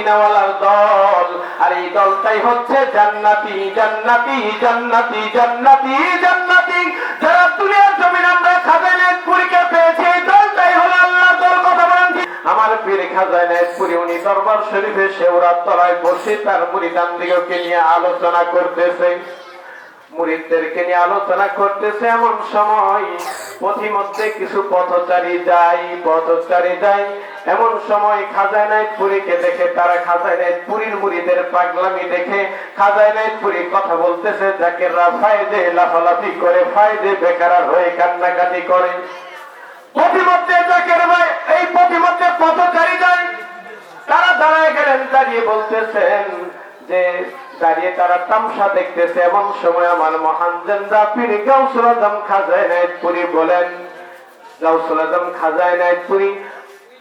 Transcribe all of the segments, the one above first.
মদিনাওয়ালার দল। আর এই দলটাই হচ্ছে জান্নাতি জান্নাতি জান্নাতি জান্নাতি জান্নাতি। যারা দুনিয়ার জমিন আমরা পেয়েছি? এই দলটাই হলো আল্লাহ দল, কথা বলেন আমার পীর উনি দরবার শরীফে তলায় বসে তার দিগকে নিয়ে আলোচনা করতেছে। মুরিদদেরকে নিয়ে আলোচনা করতেছে এমন সময়। পথিমধ্যে কিছু পথচারী যায় পথচারী যায়। এমন সময় খাজানায় পুরীকে দেখে তারা খাজানায় পুরীর মুরিদের পাগলামি দেখে খাজানায় পুরী কথা বলতেছে, যাকে ফায়দে লাফালাফি করে, ফায়দে বেকার হয়ে কান্নাকাটি করে। পথিমধ্যে জাকের এই পথিমধ্যে পথচারী যায়। তারা দাঁড়ায় গেলেন, দাঁড়িয়ে বলতেছেন যে দাঁড়িয়ে তারা তামসা দেখতেছে এমন সময় আমার মহান জেন্দা পীর গাউসুল আজম খাজায় নাইতপুরি বলেন, গাউসুল আজম খাজায় নাইতপুরি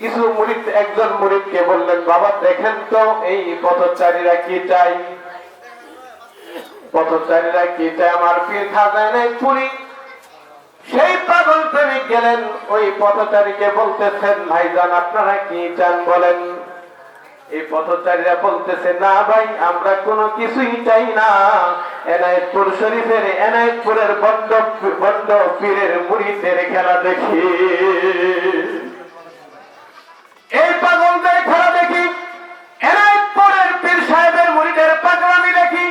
কিছু মুরিদ, একজন মুরিদকে বললেন, বাবা, দেখেন তো, এই পথচারীরা কি চাই পথচারীরা কি চাই আমার পীর খাজায় নাইতপুরি সেই পাগল প্রেমিক গেলেন, ওই পথচারীকে বলতেছেন, ভাইজান, আপনারা কি চান বলেন? এই পথচারীরা বলতেছে, না ভাই, আমরা কোনো কিছুই চাই না। এনায়তপুর শরীফের এনায়তপুরের বন্ড বন্ড পীরের মুড়িদের খেলা দেখি। এই পাগলদের খেলা দেখি। এনায়তপুরের পীর সাহেবের মুড়িদের পাগলামি দেখি।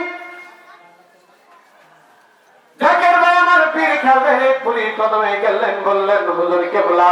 জাকের ভাই আমার পীর খাবে পুরী কদমে গেলেন, বললেন, হুজুর কেবলা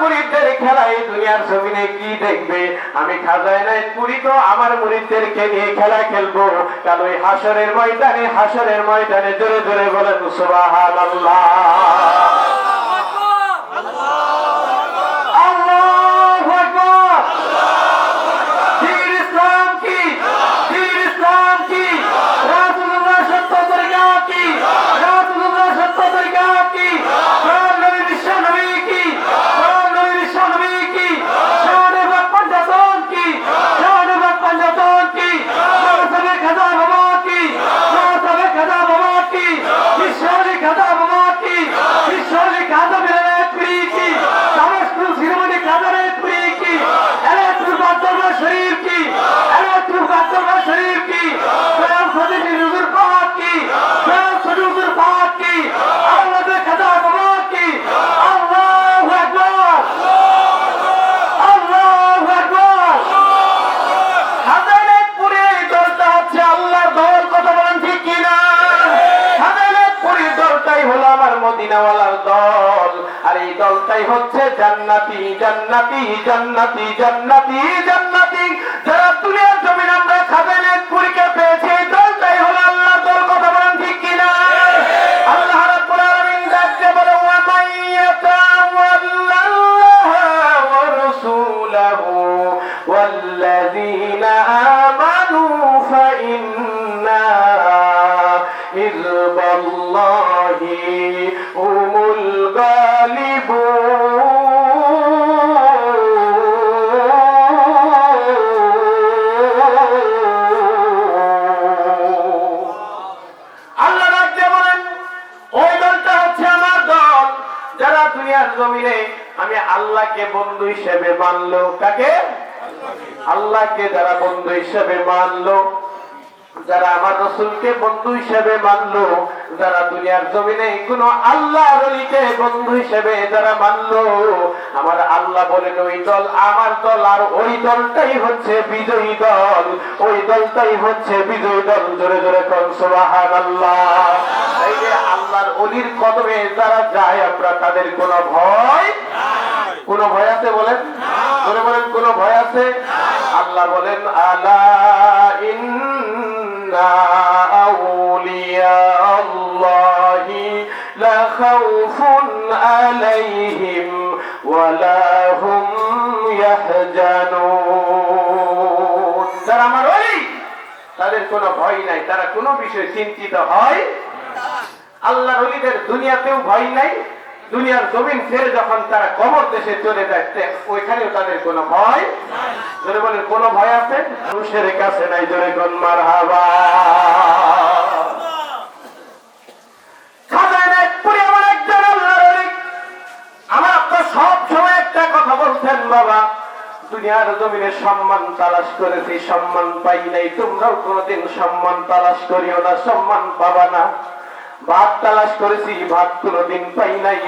মুরিদদের খেলা এই দুনিয়ার জমিনে কি দেখবে? আমি খাজায় নাই, পুরি তো আমার মুরিদদেরকে নিয়ে খেলা খেলব। কাল ওই হাসরের ময়দানে হাসরের ময়দানে জোরে জোরে বলেন সুবাহ আল্লাহু আকবার দীন ইসলাম কি দীন ইসলাম কি রাসূলুল্লাহ সত্য তরিকা কি রাসূলুল্লাহ সত্য তরিকা কি প্রাণ নবী বিশ্ব নবী কি প্রাণ নবী বিশ্ব নবী কি শানে বাপ পঞ্জাতন কি শানে বাপ পঞ্জাতন কি সবে খাজা বাবা কি সবে খাজা বাবা কি ঈশ্বরী খাজা বাবা কি ঈশ্বরী খাজা বিলাত কি সমস্ত শিরোমণি খাজানের প্রিয় কি এলাতুর বাদরবা শরীফ কি এলাতুর বাদরবা শরীফ কি প্রেম সদিনী হুজুর পাক কি প্রেম সদিনী হুজুর পাক কি আল্লাহর খাজা বাবা কি আল্লাহু আকবার আল্লাহু আকবার হাজারেপুরে এই দলটা হচ্ছে আল্লাহর দল কথা বলেন ঠিক কিনা হাজারেপুরে দলটাই হলো আমার মদিনাওয়ালার দল আর এই হচ্ছে জান্নাতি জান্নাতি জান্নাতি জান্নাতি জান্নাতি। দুনিয়ার জমিনে আমি আল্লাহকে বন্ধু হিসেবে মানলো কাকে? আল্লাহকে যারা বন্ধু হিসেবে মানলো, যারা আমার রসুলকে বন্ধু হিসেবে মানলো, যারা দুনিয়ার জমিনে কোন আল্লাহ রলিকে বন্ধু হিসেবে যারা মানলো, আমার আল্লাহ বলেন, ওই দল আমার দল আর ওই দলটাই হচ্ছে বিজয়ী দল। ওই দলটাই হচ্ছে বিজয়ী দল। জোরে জোরে কর সুবহান আল্লাহ এই যে অলির কদমে যারা যায় আমরা তাদের কোনো ভয় কোনো ভয় আছে বলেন? ধরে বলেন কোনো ভয় আছে? আল্লাহ বলেন আলা ইন্না আউলিয়া আল্লাহি লা খাউফুন আলাইহিম ওয়ালা হুম ইয়াহজানুন। যারা আমার ওই তাদের কোনো ভয় নাই। তারা কোনো বিষয়ে চিন্তিত হয় আল্লাহ রলিদের দুনিয়াতেও ভয় নাই, দুনিয়ার জমিন ছেড়ে যখন তারা কবর দেশে চলে যায় ওইখানেও তাদের কোনো ভয় জোরে বলেন, কোনো ভয় আছে? মানুষের কাছে নাই জোরে কোন মার হাবা সম্মান পাবা না। ভাত তালাশ করেছি, ভাত কোনোদিন পাই নাই।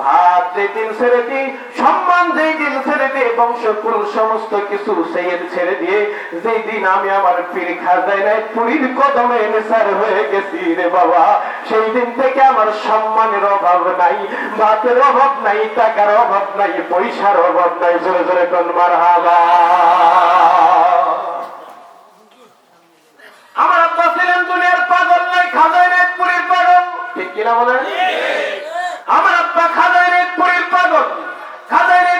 ভাত যেদিন ছেড়ে দিই, সম্মান যেই দিন ছেড়ে দিয়ে বংশ কুল সমস্ত কিছু সেই ছেড়ে দিয়ে যেই দিন আমি আমার পীর খাজায় নাই, পুরীর কদমে নেশার হয়ে গেছি রে বাবা। সেই দিন থেকে আমার সম্মানের অভাব নাই, ভাতের অভাব নাই, টাকার অভাব নাই, পয়সার অভাব নাই। জোরে জোরে কোন মার হাবা আমার আব্বা ছিলেন কিনা বলেন? আমার আব্বা খাজায় নাই পাগল। খাজায় নাই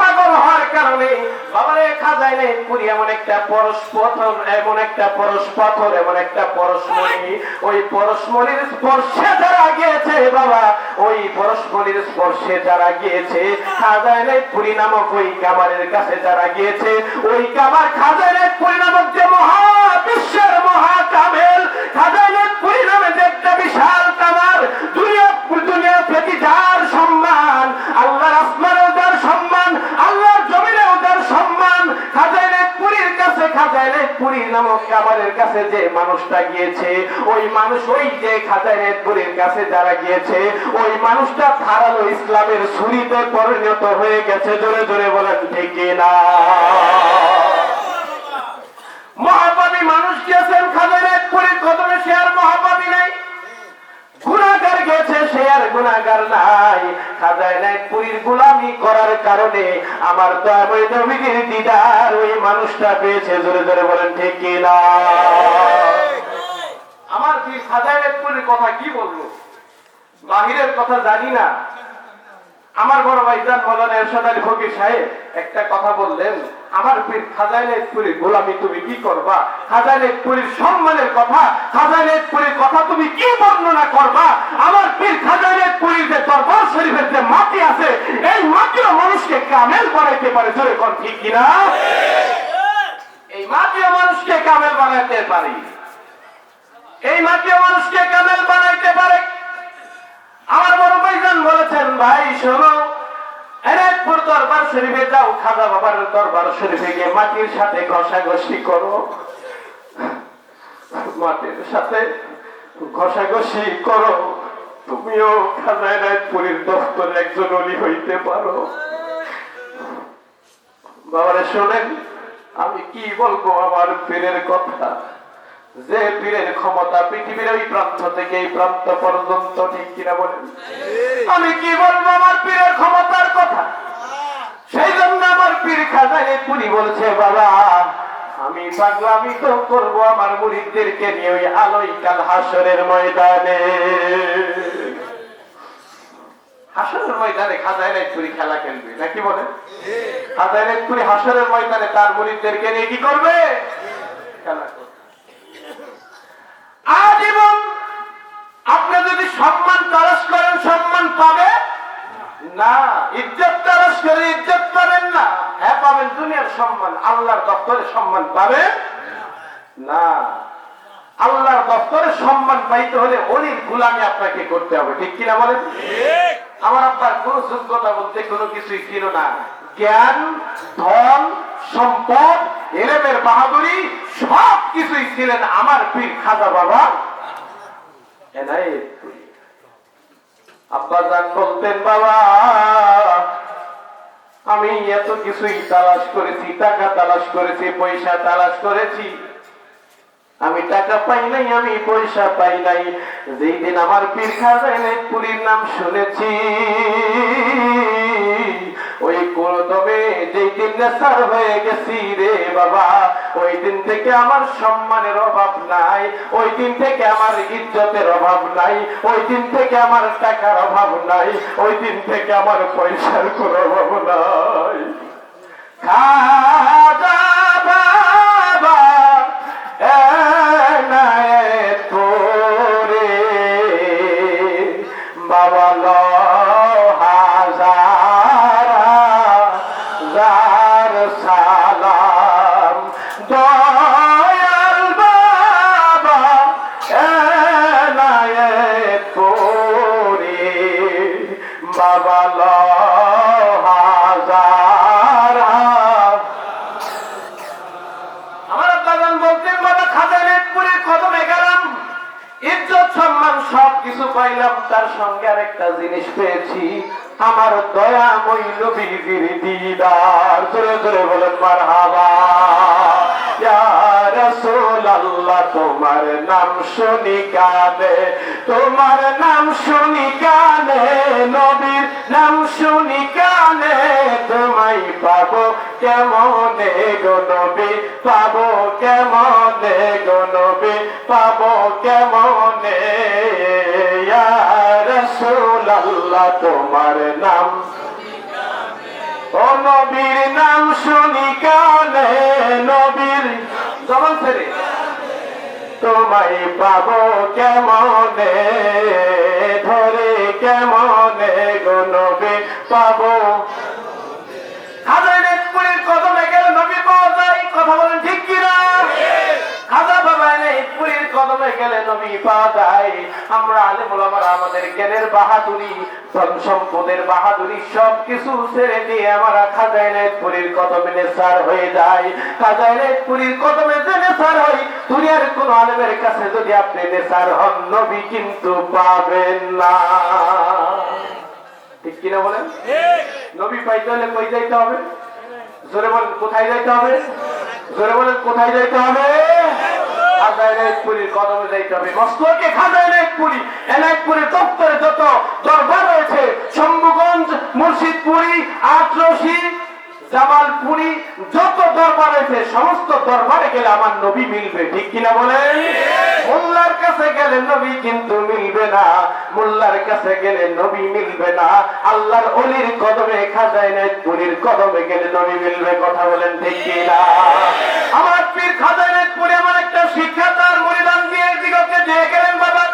পাগল হওয়ার কারণে বাবারে খাজায় নাই এমন একটা পরশ পাথর এমন একটা পরশ পাথর এমন একটা পরশমণি। ওই পরশমণির স্পর্শে যারা গিয়েছে বাবা, ওই পরশমণির স্পর্শে যারা গিয়েছে খাজায় নাই পুরী নামক ওই কামারের কাছে যারা গিয়েছে, ওই কামার খাজায় নামক কামারের কাছে যে মানুষটা গিয়েছে, ওই মানুষ ওই যে খাজাইলে পুরীর কাছে যারা গিয়েছে, ওই মানুষটা ধারালো ইসলামের ছুরিতে পরিণত হয়ে গেছে। জোরে জোরে বলেন, ঠিক না? মহাপাবি মানুষ গিয়েছেন সে আর মহাপাবী নাই। গুণাগার নাই, খাজায় নাই, পুরীর গুলামি করার কারণে আমার দয়াময় নবীদের দিদার ওই মানুষটা পেয়েছে, জোরে জোরে বলেন, ঠিক কিনা আমার কি নাই পুরীর কথা কি বলব? বাহিরের কথা জানি না। আমার বড় ভাইজান মৌলানা এরশাদ আলী ফকির সাহেব একটা কথা বললেন, আমার পীর খাজাইনেতপুরীর গোলামি তুমি কি করবা? খাজাইনেতপুরীর সম্মানের কথা খাজাইনেতপুরীর কথা তুমি কি বর্ণনা করবা? আমার পীর খাজাইনেতপুরীর যে দরবার শরীফের যে মাটি আছে, এই মাটিও মানুষকে কামেল বানাইতে পারে। জোরে কোন ঠিক কিনা? এই মাটিও মানুষকে কামেল বানাইতে পারে। এই মাটিও মানুষকে কামেল বানাইতে পারে। আমার বড় ভাইজান বলেছেন, ভাই, শোনো এনায়তপুর দরবার শরীফে যাও, খাজা বাবার দরবার শরীফে গিয়ে মাটির সাথে ঘষাঘষি করো। মাটির সাথে ঘষাঘষি করো। তুমিও খাজা এনায়তপুরের দপ্তরে একজন অলি হইতে পারো। বাবারে, শোনেন, আমি কি বলব আমার পীরের কথা? যে পীরের ক্ষমতা পৃথিবীর ওই প্রান্ত থেকে এই প্রান্ত পর্যন্ত ঠিক কিনা বলেন? আমি কি বলব আমার পীরের ক্ষমতার কথা? সেই জন্য আমার পীর খাজানে পুরি বলছে বাবা আমি পাগলামি তো করব আমার মুরিদদেরকে নিয়ে ওই আলোই কাল হাসরের ময়দানে। হাসরের ময়দানে খাজায় পুরি খেলা খেলবে নাকি বলেন? খাজায় পুরি হাসরের ময়দানে তার মুরিদদেরকে নিয়ে কি করবে? খেলা করবে আজীবন আপনি যদি সম্মান তালাশ করেন সম্মান পাবে? না। ইজ্জত তালাশ করে ইজ্জত পাবেন না। হ্যাঁ পাবেন দুনিয়ার সম্মান। আল্লাহর দপ্তরে সম্মান পাবেন না। আল্লাহর দপ্তরে সম্মান পাইতে হলে অলির গুলামি আপনাকে করতে হবে। ঠিক কিনা বলেন? আমার আপনার কোন যোগ্যতা বলতে কোনো কিছুই ছিল না। জ্ঞান ধন সম্পদ, এলেমের বাহাদুরি, সব কিছুই ছিলেন আমার পীর খাজা বাবা। আব্বা জান বলতেন, বাবা, আমি এত কিছুই তালাশ করেছি, টাকা তালাশ করেছি, পয়সা তালাশ করেছি। আমি টাকা পাই নাই, আমি পয়সা পাই নাই। যেই দিন আমার পীর খাজাইনে পুরীর নাম শুনেছি ওই কোলদমে যেই দিন নেশার হয়ে গেছি রে বাবা, ওই দিন থেকে আমার সম্মানের অভাব নাই, ওই দিন থেকে আমার ইজ্জতের অভাব নাই, ওই দিন থেকে আমার টাকার অভাব নাই, ওই দিন থেকে আমার পয়সার কোনো অভাব নাই। খাজা আমার দয়া মইল বিবির দিদার। জোরে জোরে বলেন মার হাবা তোমার নাম শুনি কানে, তোমার নাম শুনি কানে, নবীর নাম শুনি কানে, তোমায় পাবো কেমনে গো নবী, পাবো কেমনে গো নবী, পাবো কেমনে তোমার নাম। ও নবীর নাম শুনি কানে, নবীর জবান ছেড়ে। তোমায় পাবো কেমনে, ধরে কেমনে গো নবী, পাবো নবী পাওয়া আমরা আলে আমাদের জ্ঞানের বাহাদুরি সম্পদের বাহাদুরি সব কিছু ছেড়ে দিয়ে আমরা কদমে নেসার হয়ে কদমে যে নেসার হই দুনিয়ার কোন আলেমের কাছে যদি আপনি নেসার হন, নবী কিন্তু পাবেন না। ঠিক কিনা বলেন? নবী পাইতে হলে কই যাইতে হবে? জোরে বলেন, কোথায় যাইতে হবে? জোরে বলেন, কোথায় যাইতে হবে? দপ্তরে যত দরবার রয়েছে, শম্ভুগঞ্জ, মুর্শিদপুরি জামালপুরি, যত দরবার সমস্ত দরবারে গেলে আমার নবী মিলবে। ঠিক কিনা বলেন? মোল্লার কাছে গেলে নবী মিলবে না। আল্লাহর অলির কদমে খাজায় নাইটপুরির কদমে গেলে নবী মিলবে। কথা বলেন ঠিক কিনা? আমার পীর একটা শিক্ষা তার মরিদান দিয়ে দিগকে দিয়ে গেলেন বাবা।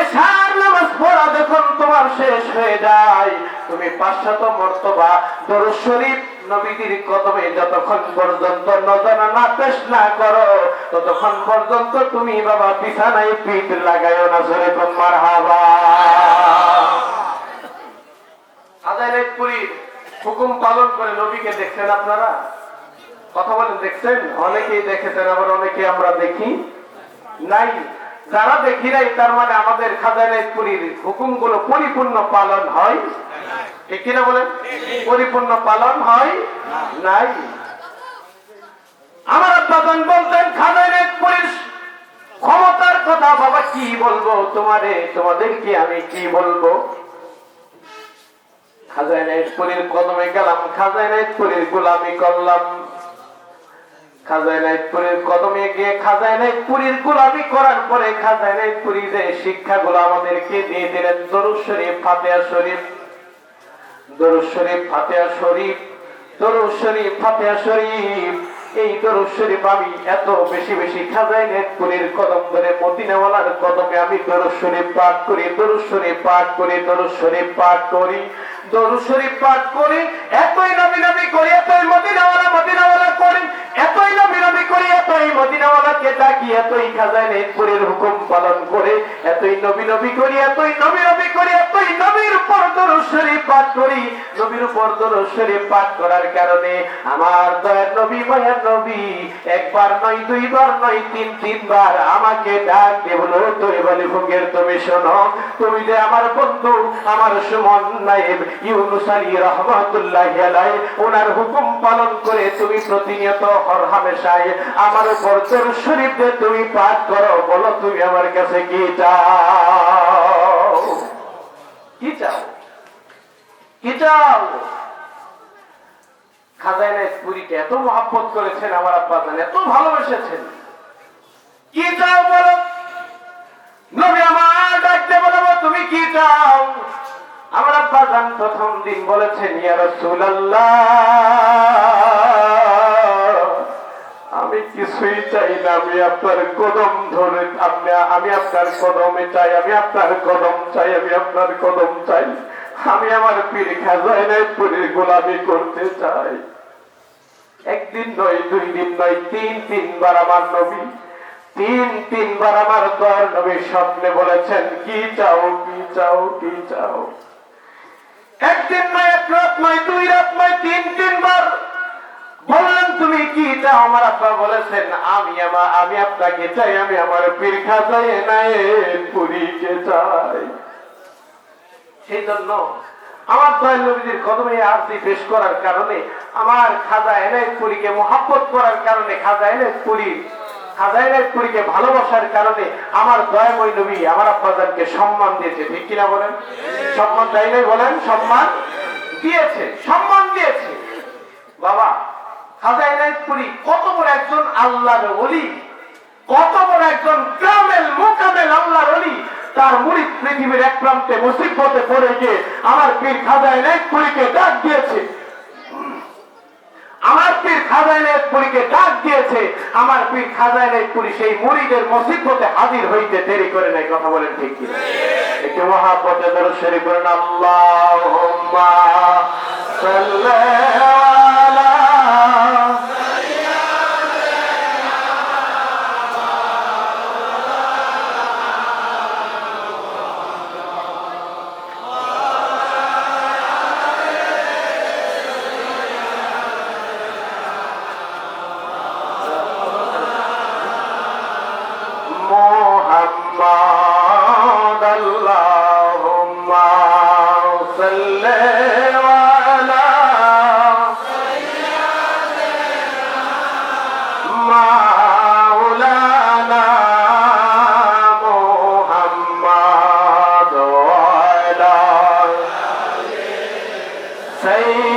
এসার নামাজ পড়া যখন তোমার শেষ হয়ে যায়। তুমি পাঁচশত মর্তবা, দরুদ শরীফ নবীদের কদমে যতক্ষণ পর্যন্ত না পেশ না করো, ততক্ষণ পর্যন্ত তুমি বাবা বিছানায় পিঠ লাগাইও না, জোরে তোমার হাবা আদায়পুরীর হুকুম পালন করে নবীকে দেখছেন আপনারা? কথা বলেন, দেখছেন? অনেকেই দেখেছেন, আবার অনেকে আমরা দেখি নাই। যারা দেখি নাই, তার মানে আমাদের খাজানাইপুরীর হুকুমগুলো পরিপূর্ণ পালন হয় ঠিক কিনা বলেন? পরিপূর্ণ পালন হয় নাই। আমার আব্বাজন বলতেন খাজানাইপুরীর ক্ষমতার কথা বাবা কি বলব? তোমারে, তোমাদেরকে আমি কি বলব? খাজানাইপুরীর কদমে গেলাম খাজানাইপুরীর গোলামি করলাম। শরীফ এই শরীফ আমি এত বেশি বেশি খাজানাইপুরীর কদম ধরে কদমে আমি দরুদ শরীফ পাঠ করি, দরুদ শরীফ পাঠ করি, দরুদ পাঠ করি। শরীফ পাঠ করি, এতই নবী নবী করি, এতই মদিনাওয়ালা মদিনাওয়ালা করি, এতই নবী নবী করি, এতই মদিনাওয়ালাকে ডাকি, এতই খাজায় নেতপুরের হুকুম পালন করে, এতই নবী নবী করি, এতই নবী নবী করি আমার তুমি যে আমার বন্ধু, আমার সুমন রহমতুল্লাহ ওনার হুকুম পালন করে তুমি প্রতিনিয়ত হর হামেশায় আমার উপর তোর শরীফ তুমি পাঠ করো, বলো, তুমি আমার কাছে কি চাও? কি চাও? কি চাও? খাজাইনা পুরীকে এত মহাব্বত করেছেন আমার আব্বা জান এত ভালোবেসেছেন। কি চাও বলো? নবী আমার ডাকতে বলব তুমি কি চাও? আমার আব্বা জান প্রথম দিন বলেছেন, ইয়া রাসূলুল্লাহ। আমি কিছুই চাই না, আমি আপনার কদম ধরে, আপনি, আমি আপনার কদমে চাই, আমি আপনার কদম চাই, আমি আপনার কদম চাই। আমি আমার পীর খাজাইনায় পুরীর গোলামি করতে চাই। একদিন নয়, দুই দিন নয়, তিন তিনবার আমার নবী, তিন তিনবার আমার দয়ার নবী স্বপ্নে বলেছেন, কি চাও কি চাও কি চাও? একদিন নয়, এক রাত নয়, দুই রাত নয়, তিন তিনবার বললেন তুমি কি চাও? আমার আব্বা বলেছেন, আমি আমার আমি আপনাকে চাই, আমি আমার পীর খাজায় নাই পুরীকে চাই। সেই জন্য আমার দয়াল নবীদের কদমে আরতি পেশ করার কারণে, আমার খাজা এনায়তপুরীকে মহাব্বত করার কারণে, খাজা এনায়তপুরী খাজা এনায়তপুরীকে ভালোবাসার কারণে আমার দয়াময় নবী, আমার আব্বাজানকে সম্মান দিয়েছে। ঠিক কিনা বলেন? সম্মান দেয় নাই বলেন, সম্মান দিয়েছে সম্মান দিয়েছে। বাবা খাজা কত বড় একজন আল্লাহর ওলি? কত বড় একজন আল্লাহর ওলি? তার মুড়ি পৃথিবীর এক প্রান্তে মুসিবতে পড়ে গিয়ে আমার পীর ডাক দিয়েছে। আমার পীর খাজা এনায়তপুরীকে ডাক দিয়েছে। আমার পীর খাজা এনায়তপুরী সেই মুড়িদের হাজির হইতে দেরি করে নাই, কথা বলেন ঠিক কি একটু মহাব্বতে দরুদ শরীফ বলেন আল্লাহুম্মা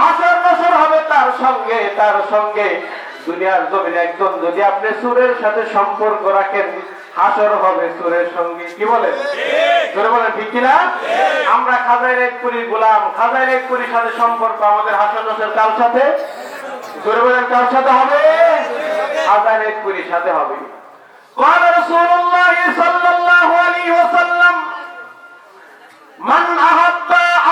হাসর নসর হবে তার সঙ্গে তার সঙ্গে দুনিয়ার জমিনে একজন যদি আপনি সুরের সাথে সম্পর্ক রাখেন হাসর হবে সুরের সঙ্গে কি বলেন জোরে বলেন ঠিক কিনা আমরা খাজাইর এক পুরীর গোলাম খাজাইর এক পুরীর সাথে সম্পর্ক আমাদের হাসর নসর কার সাথে জোরে বলেন কার সাথে হবে খাজাইর এক পুরীর সাথে হবে قال رسول الله صلى الله عليه وسلم من أحب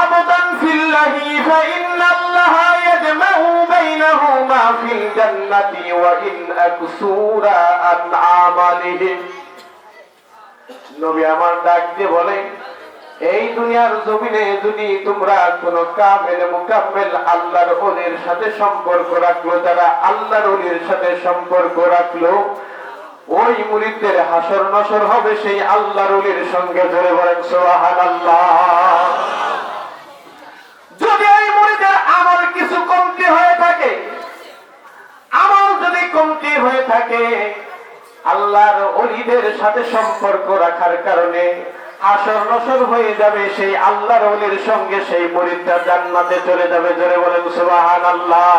عبدا في الله فإن الله يجمع بينهما في الجنة وإن أكسور عن عمله নবী আমার ডাক দিয়ে বলে এই দুনিয়ার জমিনে যদি তোমরা কোন কামেল মুকাম্মেল আল্লাহর ওলির সাথে সম্পর্ক রাখলো যারা আল্লাহর ওলির সাথে সম্পর্ক রাখলো ওই মুরিদদের হাসর নসর হবে সেই আল্লাহর ওলির সঙ্গে ধরে বলেন সোহান যদি হয়ে থাকে, আল্লাহর অলিদের সাথে সম্পর্ক রাখার কারণে আসর নসর হয়ে যাবে সেই আল্লাহর অলির সঙ্গে, সেই মরিদটা জান্নাতে চলে যাবে। জোরে বলেন সুবাহান আল্লাহ